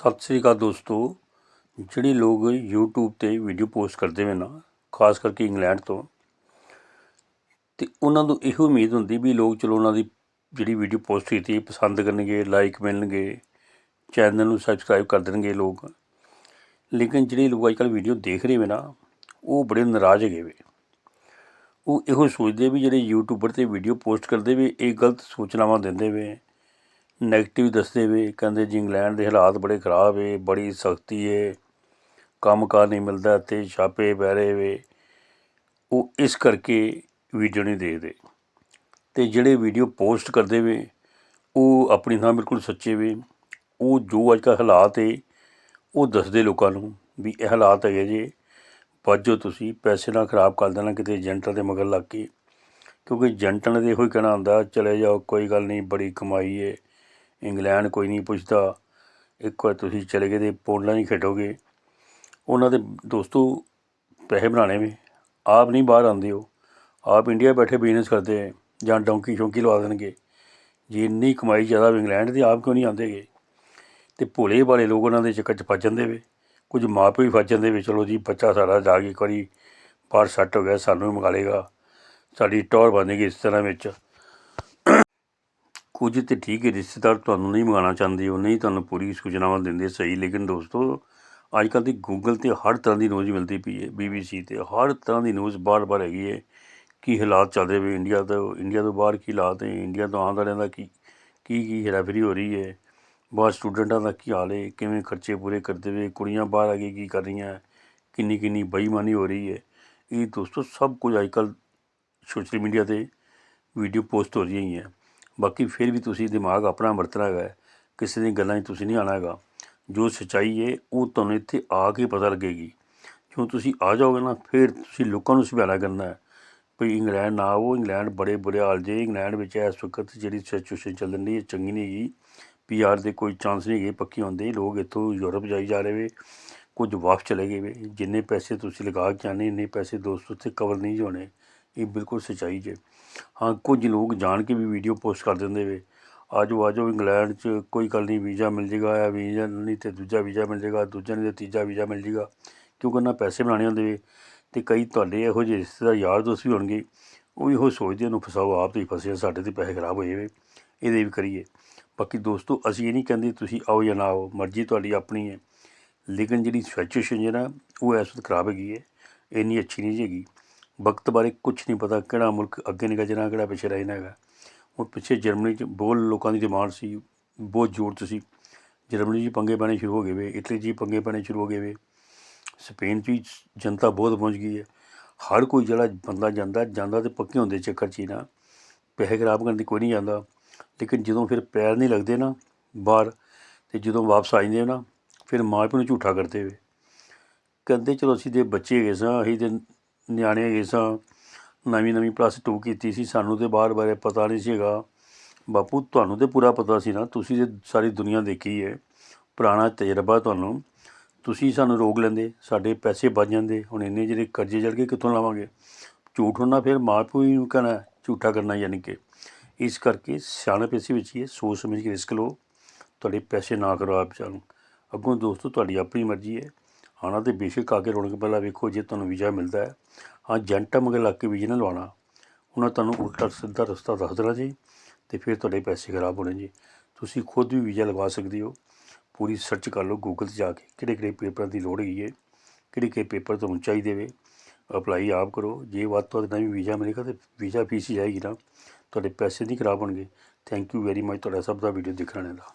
ਸਤਿ ਸ੍ਰੀ ਅਕਾਲ ਦੋਸਤੋ। ਜਿਹੜੇ ਲੋਕ YouTube ਤੇ ਵੀਡੀਓ ਪੋਸਟ ਕਰਦੇ ਨੇ ਨਾ, ਖਾਸ ਕਰਕੇ ਇੰਗਲੈਂਡ ਤੋਂ, ਤੇ ਉਹਨਾਂ ਨੂੰ ਇਹੋ ਉਮੀਦ ਹੁੰਦੀ ਵੀ ਲੋਕ ਚਲੋ ਉਹਨਾਂ ਦੀ ਜਿਹੜੀ ਵੀਡੀਓ ਪੋਸਟ ਕੀਤੀ, ਪਸੰਦ ਕਰਨਗੇ ਲਾਈਕ ਮਿਲਣਗੇ ਚੈਨਲ ਨੂੰ ਸਬਸਕ੍ਰਾਈਬ ਕਰ ਦੇਣਗੇ ਲੋਕ। ਲੇਕਿਨ ਜਿਹੜੇ ਲੋਕ ਅੱਜ ਕੱਲ੍ਹ ਵੀਡੀਓ ਦੇਖ ਰਹੇ ਨੇ ਨਾ, ਉਹ ਬੜੇ ਨਾਰਾਜ਼ ਹੈਗੇ ਵੇ। ਉਹ ਇਹੋ ਸੋਚਦੇ ਵੀ ਜਿਹੜੇ ਯੂਟਿਊਬਰ ਤੇ ਵੀਡੀਓ ਪੋਸਟ ਕਰਦੇ ਵੇ, ਇਹ ਗਲਤ ਸੂਚਨਾਵਾਂ ਦਿੰਦੇ ਵੇ ਨੈਗੇਟਿਵ ਦੱਸਦੇ ਵੇ, ਕਹਿੰਦੇ ਜੀ ਇੰਗਲੈਂਡ ਦੇ ਹਾਲਾਤ ਬੜੇ ਖਰਾਬ ਏ, ਬੜੀ ਸਖਤੀ ਏ ਕੰਮਕਾਰ ਨਹੀਂ ਮਿਲਦਾ ਤੇ ਛਾਪੇ ਪੈ ਰਹੇ ਵੇ। ਉਹ ਇਸ ਕਰਕੇ ਵੀਡੀਓ ਨਹੀਂ ਦੇਖਦੇ। ਤੇ ਜਿਹੜੇ ਵੀਡੀਓ ਪੋਸਟ ਕਰਦੇ ਵੇ, ਉਹ ਆਪਣੀ ਥਾਂ ਬਿਲਕੁਲ ਸੱਚੇ ਵੇ। ਉਹ ਜੋ ਅੱਜ ਕੱਲ੍ਹ ਹਾਲਾਤ ਏ, ਉਹ ਦੱਸਦੇ ਲੋਕਾਂ ਨੂੰ ਵੀ ਇਹ ਹਾਲਾਤ ਹੈਗੇ ਜੇ ਭੱਜੋ ਤੁਸੀਂ, ਪੈਸੇ ਨਾ ਖਰਾਬ ਕਰ ਦੇਣਾ ਕਿਤੇ ਏਜੰਟਾਂ ਦੇ ਮਗਰ ਲੱਗ ਕੇ। ਕਿਉਂਕਿ ਏਜੰਟਾਂ ਨੇ ਇਹੋ ਹੀ ਕਹਿਣਾ ਹੁੰਦਾ, ਚਲੇ ਜਾਓ, ਕੋਈ ਗੱਲ ਨਹੀਂ, ਬੜੀ ਕਮਾਈ ਏ। ਇੰਗਲੈਂਡ ਕੋਈ ਨਹੀਂ ਪੁੱਛਦਾ। ਇੱਕ ਵਾਰ ਤੁਸੀਂ ਚਲੇ ਗਏ ਤੇ ਪੋਲਾਂ ਹੀ ਖੇਡੋਗੇ। ਉਹਨਾਂ ਦੇ ਦੋਸਤੋ ਪੈਸੇ ਬਣਾਉਣੇ ਵੀ। ਆਪ ਨਹੀਂ ਬਾਹਰ ਆਉਂਦੇ ਹੋ ਆਪ ਇੰਡੀਆ ਬੈਠੇ ਬਿਜ਼ਨਸ ਕਰਦੇ ਹੈ ਜਾਂ ਡੌਂਕੀ ਸ਼ੌਂਕੀ ਲਵਾ ਦੇਣਗੇ। ਜੇ ਇੰਨੀ ਕਮਾਈ ਜ਼ਿਆਦਾ ਇੰਗਲੈਂਡ ਦੀ, ਆਪ ਕਿਉਂ ਨਹੀਂ ਆਉਂਦੇਗੇ ਤੇ ਭੋਲੇ ਵਾਲੇ ਲੋਕ ਉਹਨਾਂ ਦੇ ਚੱਕਰ 'ਚ ਫਸ ਜਾਂਦੇ ਵੇ। ਕੁਝ ਮਾਪੇ ਵੀ ਫਸ ਜਾਂਦੇ ਵੇ। ਚਲੋ ਜੀ, ਬੱਚਾ ਸਾਡਾ ਜਾ ਕੇ ਇੱਕ ਵਾਰੀ ਬਾਹਰ ਸੈੱਟ ਹੋ ਗਿਆ, ਸਾਨੂੰ ਵੀ ਮੰਗਾ ਲੇਗਾ ਸਾਡੀ ਟੌਰ ਬਣੇਗੀ ਇਸ ਤਰ੍ਹਾਂ ਵਿੱਚ। ਕੁਝ ਤਾਂ ਠੀਕ ਹੈ, ਰਿਸ਼ਤੇਦਾਰ ਤੁਹਾਨੂੰ ਨਹੀਂ ਮੰਗਾਉਣਾ ਚਾਹੁੰਦੇ ਉਹ ਨਹੀਂ ਤੁਹਾਨੂੰ ਪੂਰੀ ਸੂਚਨਾਵਾਂ ਦਿੰਦੇ ਸਹੀ, ਲੇਕਿਨ ਦੋਸਤੋ ਅੱਜ ਕੱਲ੍ਹ ਦੀ ਗੂਗਲ ਤੇ ਹਰ ਤਰ੍ਹਾਂ ਦੀ ਨਿਊਜ਼ ਮਿਲਦੀ ਪਈ ਹੈ ਬੀਬੀਸੀ ਤੇ ਹਰ ਤਰ੍ਹਾਂ ਦੀ ਨਿਊਜ਼ ਬਾਰ-ਬਾਰ ਹੈਗੀ ਹੈ, ਕੀ ਹਾਲਾਤ ਚੱਲ ਰਹੇ ਵੇ ਇੰਡੀਆ ਤੋਂ ਇੰਡੀਆ ਤੋਂ ਬਾਹਰ ਕੀ ਹਾਲਾਤ ਹੈ ਇੰਡੀਆ ਤੋਂ ਆਉਣ ਵਾਲਿਆਂ ਦਾ ਕੀ ਕੀ ਕੀ ਹੇਰਾਫੇਰੀ ਹੋ ਰਹੀ ਹੈ, ਬਾਹਰ ਸਟੂਡੈਂਟਾਂ ਦਾ ਕੀ ਹਾਲ ਹੈ, ਕਿਵੇਂ ਖਰਚੇ ਪੂਰੇ ਕਰਦੇ ਵੇ ਕੁੜੀਆਂ ਬਾਹਰ ਆ ਕੇ ਕੀ ਕਰ ਰਹੀਆਂ, ਕਿੰਨੀ ਕਿੰਨੀ ਬੇਈਮਾਨੀ ਹੋ ਰਹੀ ਹੈ, ਇਹ ਦੋਸਤੋ ਸਭ ਕੁਝ ਅੱਜ ਕੱਲ੍ਹ ਸੋਸ਼ਲ ਮੀਡੀਆ ਤੇ ਵੀਡੀਓ ਪੋਸਟ ਹੋ ਰਹੀਆਂ ਹੈ। ਬਾਕੀ ਫਿਰ ਵੀ ਤੁਸੀਂ ਦਿਮਾਗ ਆਪਣਾ ਵਰਤਣਾ ਹੈਗਾ ਕਿਸੇ ਦੀਆਂ ਗੱਲਾਂ 'ਚ ਤੁਸੀਂ ਨਹੀਂ ਆਉਣਾ ਹੈਗਾ। ਜੋ ਸੱਚਾਈ ਹੈ, ਉਹ ਤੁਹਾਨੂੰ ਇੱਥੇ ਆ ਕੇ ਪਤਾ ਲੱਗੇਗੀ। ਕਿਉਂ ਤੁਸੀਂ ਆ ਜਾਓਗੇ ਨਾ, ਫਿਰ ਤੁਸੀਂ ਲੋਕਾਂ ਨੂੰ ਸਮਝਾਉਣਾ ਕਰਨਾ ਹੈ ਵੀ ਇੰਗਲੈਂਡ ਨਾ ਆਓ। ਇੰਗਲੈਂਡ ਬੜੇ ਬੁਰੇ ਹਾਲ ਜੇ ਇੰਗਲੈਂਡ ਵਿੱਚ ਇਸ ਵਕਤ ਜਿਹੜੀ ਸਿਚੁਏਸ਼ਨ ਚੱਲ ਰਹੀ ਹੈ, ਚੰਗੀ ਨਹੀਂ ਹੈਗੀ। ਪੀਆਰ ਦੇ ਕੋਈ ਚਾਂਸ ਨਹੀਂ ਹੈਗੇ, ਪੱਕੇ ਹੁੰਦੇ ਲੋਕ ਇੱਥੋਂ ਯੂਰਪ ਜਾਈ ਜਾ ਰਹੇ ਵੇ। ਕੁਝ ਵਾਪਸ ਚਲੇ ਗਏ ਵੇ। ਜਿੰਨੇ ਪੈਸੇ ਤੁਸੀਂ ਲਗਾ ਕੇ ਆਨੇ ਇੰਨੇ ਪੈਸੇ ਦੋਸਤੋ ਉੱਥੇ ਕਵਰ ਨਹੀਂ ਹੋਣੇ। ਇਹ ਬਿਲਕੁਲ ਸੱਚਾਈ ਜੇ। ਹਾਂ, ਕੁਝ ਲੋਕ ਜਾਣ ਕੇ ਵੀ ਵੀਡੀਓ ਪੋਸਟ ਕਰ ਦਿੰਦੇ ਵੇ। ਆਜੋ ਆਜੋ, ਇੰਗਲੈਂਡ 'ਚ ਕੋਈ ਗੱਲ ਨਹੀਂ, ਵੀਜ਼ਾ ਮਿਲ ਜੇਗਾ ਆ ਵੀਜ਼ਾ ਨਹੀਂ ਤੇ ਦੂਜਾ ਵੀਜ਼ਾ ਮਿਲ ਜੇਗਾ, ਦੂਜਾ ਨਹੀਂ ਤੇ ਤੀਜਾ ਵੀਜ਼ਾ ਮਿਲ ਜੇਗਾ। ਕਿਉਂਕਿ ਉਹਨਾਂ ਪੈਸੇ ਬਣਾਉਣੇ ਹੁੰਦੇ ਵੇ ਤੇ ਕਈ ਤੁਹਾਡੇ ਇਹੋ ਜਿਹੇ ਰਿਸ਼ਤੇਦਾਰ ਯਾਰ ਦੋਸਤ ਵੀ ਹੋਣਗੇ, ਉਹ ਵੀ ਇਹੋ ਸੋਚਦੇ ਉਹਨੂੰ ਫਸਾਓ, ਆਪ ਤੇ ਹੀ ਫਸੇ ਸਾਡੇ ਤੇ ਪੈਸੇ ਖਰਾਬ ਹੋਏ ਵੇ। ਇਹਦੇ ਵੀ ਕਰੀਏ। ਬਾਕੀ ਦੋਸਤੋ, ਅਸੀਂ ਇਹ ਨਹੀਂ ਕਹਿੰਦੇ ਤੁਸੀਂ ਆਓ ਜਾਂ ਨਾ ਆਓ, ਮਰਜ਼ੀ ਤੁਹਾਡੀ ਆਪਣੀ ਹੈ ਲੇਕਿਨ ਜਿਹੜੀ ਸਿਚੁਏਸ਼ਨ ਹੈ ਨਾ, ਉਹ ਇਸ ਵਕਤ ਖਰਾਬ ਹੈਗੀ ਹੈ ਇੰਨੀ ਅੱਛੀ ਨਹੀਂ ਹੈਗੀ। ਵਕਤ ਬਾਰੇ ਕੁਝ ਨਹੀਂ ਪਤਾ ਕਿਹੜਾ ਮੁਲਕ ਅੱਗੇ ਨਿਕਲ ਜਾਣਾ ਕਿਹੜਾ ਪਿੱਛੇ ਰਹਿ ਜਾਣਾ ਹੈਗਾ। ਹੁਣ ਪਿੱਛੇ ਜਰਮਨੀ 'ਚ ਬਹੁਤ ਲੋਕਾਂ ਦੀ ਡਿਮਾਂਡ ਸੀ, ਬਹੁਤ ਜ਼ੋਰ ਸੀ। ਜਰਮਨੀ 'ਚ ਪੰਗੇ ਪੈਣੇ ਸ਼ੁਰੂ ਹੋ ਗਏ ਵੇ, ਇਟਲੀ 'ਚ ਪੰਗੇ ਪੈਣੇ ਸ਼ੁਰੂ ਹੋ ਗਏ ਵੇ। ਸਪੇਨ 'ਚ ਵੀ ਜਨਤਾ ਬਹੁਤ ਪਹੁੰਚ ਗਈ ਹੈ। ਹਰ ਕੋਈ ਜਿਹੜਾ ਬੰਦਾ ਜਾਂਦਾ ਜਾਂਦਾ ਤੇ ਪੱਕੇ ਹੁੰਦੇ ਚੱਕਰ 'ਚ ਹੀ ਨਾ। ਪੈਸੇ ਖਰਾਬ ਕਰਨ ਦੀ ਕੋਈ ਨਹੀਂ ਜਾਂਦਾ। ਲੇਕਿਨ ਜਦੋਂ ਫਿਰ ਪੈਰ ਨਹੀਂ ਲੱਗਦੇ ਨਾ ਬਾਹਰ ਤੇ ਜਦੋਂ ਵਾਪਸ ਆ ਜਾਂਦੇ ਨਾ, ਫਿਰ ਮਾਂ ਪਿਓ ਨੂੰ ਝੂਠਾ ਕਰਦੇ ਵੇ। ਕਹਿੰਦੇ ਚਲੋ ਅਸੀਂ ਦੇ ਬੱਚੇ ਹੈਗੇ ਸਾਂ, ਅਸੀਂ ਤੇ ਨਿਆਣੇ ਹੈਗੇ ਸਾਂ ਨਵੀਂ ਨਵੀਂ ਪਲੱਸ 2 ਕੀਤੀ ਸੀ ਸਾਨੂੰ ਤੇ ਬਾਹਰ ਬਾਰੇ ਪਤਾ ਨਹੀਂ ਸੀਗਾ। ਬਾਪੂ ਤੁਹਾਨੂੰ ਤੇ ਪੂਰਾ ਪਤਾ ਸੀ ਨਾ ਤੁਸੀਂ ਤੇ ਸਾਰੀ ਦੁਨੀਆ ਦੇਖੀ ਹੈ ਪੁਰਾਣਾ ਤਜਰਬਾ ਤੁਹਾਨੂੰ। ਤੁਸੀਂ ਸਾਨੂੰ ਰੋਕ ਲੈਂਦੇ ਸਾਡੇ ਪੈਸੇ ਬਚ ਜਾਂਦੇ ਹੁਣ ਇੰਨੇ ਜਿਹੜੇ ਕਰਜ਼ੇ ਚੜ ਕੇ ਕਿੱਥੋਂ ਲਾਵਾਂਗੇ? ਝੂਠ ਹੋਣਾ ਫਿਰ ਮਾਂ ਪਿਓ ਹੀ ਨੂੰ ਕਹਿਣਾ ਝੂਠਾ ਕਰਨਾ ਯਾਨੀ ਕਿ। ਇਸ ਕਰਕੇ ਸਿਆਣੇ ਪੈਸੇ ਵਿੱਚ ਹੀ ਹੈ, ਸੋਚ ਸਮਝ ਕੇ ਰਿਸਕ ਲਓ ਤੁਹਾਡੇ ਪੈਸੇ ਨਾ ਕਰੋ ਆਪ ਚਾਲੂ ਅੱਗੋਂ ਦੋਸਤੋ ਤੁਹਾਡੀ ਆਪਣੀ ਮਰਜ਼ੀ ਹੈ ਆਉਣਾ ਤੇ ਬੇਸ਼ੱਕ ਆ ਕੇ ਰੌਣਕ ਪਹਿਲਾਂ ਵੇਖੋ ਜੇ ਤੁਹਾਨੂੰ ਵੀਜ਼ਾ ਮਿਲਦਾ ਹੈ। ਹਾਂ ਏਜੰਟਾਂ ਮਗਰ ਲੱਗ ਕੇ ਵੀਜ਼ਾ ਨਾ ਲਵਾਉਣਾ। ਉਹਨਾਂ ਤੁਹਾਨੂੰ ਉਲਟਾ ਸਿੱਧਾ ਰਸਤਾ ਦੱਸ ਦੇਣਾ ਜੀ ਤੇ ਫਿਰ ਤੁਹਾਡੇ ਪੈਸੇ ਖਰਾਬ ਹੋਣੇ ਜੀ। ਤੁਸੀਂ ਖੁਦ ਵੀ ਵੀਜ਼ਾ ਲਗਵਾ ਸਕਦੇ ਹੋ। ਪੂਰੀ ਸਰਚ ਕਰ ਲਓ ਗੂਗਲ 'ਤੇ ਜਾ ਕੇ ਕਿਹੜੇ ਕਿਹੜੇ ਪੇਪਰਾਂ ਦੀ ਲੋੜ ਹੈਗੀ ਹੈ, ਕਿਹੜੇ ਕਿਹੜੇ ਪੇਪਰ ਤੁਹਾਨੂੰ ਚਾਹੀਦੇ ਵੇ। ਅਪਲਾਈ ਆਪ ਕਰੋ। ਜੇ ਵੱਧ ਤੋਂ ਵੱਧ ਨਵੀਂ ਵੀਜ਼ਾ ਮਿਲੇਗਾ ਤੇ ਵੀਜ਼ਾ ਫੀਸ ਹੀ ਜਾਏਗੀ ਨਾ। ਤੁਹਾਡੇ ਪੈਸੇ ਨਹੀਂ ਖਰਾਬ ਹੋਣਗੇ। ਥੈਂਕ ਯੂ ਵੈਰੀ ਮਚ ਤੁਹਾਡਾ ਸਭ ਦਾ ਵੀਡੀਓ ਦੇਖਣ ਦਾ।